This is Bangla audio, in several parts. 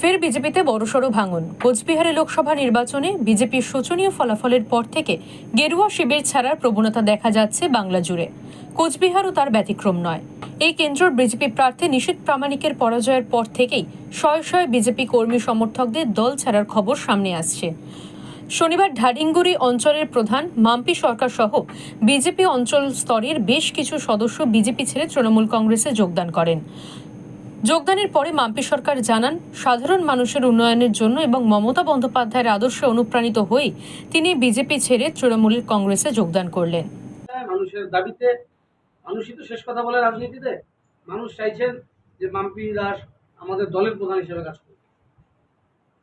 ফের বিজেপিতে বড়সড় ভাঙন। কোচবিহারে লোকসভা নির্বাচনে বিজেপির শোচনীয় ফলাফলের পর থেকে গেরুয়া শিবির ছাড়ার প্রবণতা দেখা যাচ্ছে বাংলা জুড়ে। কোচবিহারও তার ব্যতিক্রম নয়। এই কেন্দ্রের বিজেপি প্রার্থী নিশীত প্রামাণিকের পরাজয়ের পর থেকেই শয়ে শয়ে বিজেপি কর্মী সমর্থকদের দল ছাড়ার খবর সামনে আসছে। শনিবার ঢাডিঙ্গুড়ি অঞ্চলের প্রধান মাম্পি সরকার সহ বিজেপি অঞ্চল স্তরের বেশ কিছু সদস্য বিজেপি ছেড়ে তৃণমূল কংগ্রেসে যোগদান করেন। যোগদানের পরে মাম্পি সরকার জানান সাধারণ মানুষের উন্নয়নের জন্য এবং মমতা বন্দ্যোপাধ্যায়ের আদর্শে অনুপ্রাণিত হয়ে তিনি বিজেপি ছেড়ে তৃণমূল কংগ্রেসে যোগদান করলেন। মানুষের দাবিতে মানুষই তো শেষ কথা বলে রাজনীতিতে। মানুষ চাইছেন যে মাম্পি দাস আমাদের দলের প্রধান হিসেবে কাজ করবে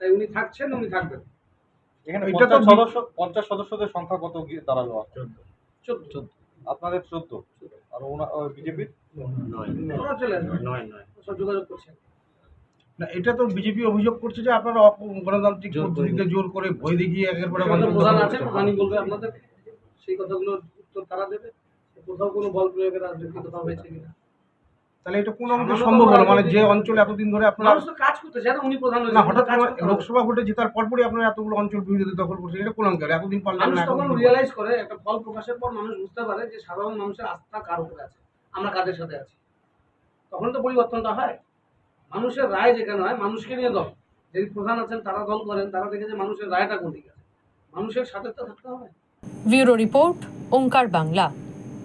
তাই উনি থাকছেন উনি থাকবেন। এখানে এটা তো পঞ্চাশ সদস্য পঞ্চাশ সদস্যদের সংখ্যা কত গিয়ে দাঁড়াল? চোদ্দ। চোদ্দ। আপনাদের চোদ্দ। আর বিজেপির? ওরা চলে আসবে? সব যোগাযোগ করছেন? না এটা তো বিজেপি অভিযোগ করছে যে আপনারা অপ- গণতান্ত্রিক পদ্ধতিতে জোর করে ভয় দেখিয়ে একের পর প্রধান আছে প্রধানই বলবে আপনাদের। সেই কথাগুলোর উত্তর তারা দেবে। কোথাও কোনো বল প্রয়োগের রাজনীতি কোথাও হয়েছে কিনা? তাহলে এটা কোন অঙ্কে সম্ভব হলো। মানে যে অঞ্চল এতদিন ধরে আপনারা মানুষ তো কাজ করতে চায় উনি প্রধান না হঠাৎ। লোকসভা ভোটে জেতার পরপরই আপনারা এতগুলো অঞ্চল বিরোধী দখল করছেন এটা কোন অঙ্কে এতদিন পারলেন মানুষ না তখন রিয়েলাইজ করে একটা ফল প্রকাশের পর মানুষ বুঝতে পারে যে সাধারণ মানুষের আস্থা কার উপরে আছে আমরা কাদের সাথে আছি। তখন তো পরিবর্তনটা হয়। মানুষের রায় যেখানে হয় মানুষকে নিয়ে দল। যদি প্রধান আছেন তারা দল করেন তারা দেখে যে মানুষের রায়টা কোন দিকে আছে। মানুষের সাথে তো থাকতে হবে। Bureau report Onkar Bangla.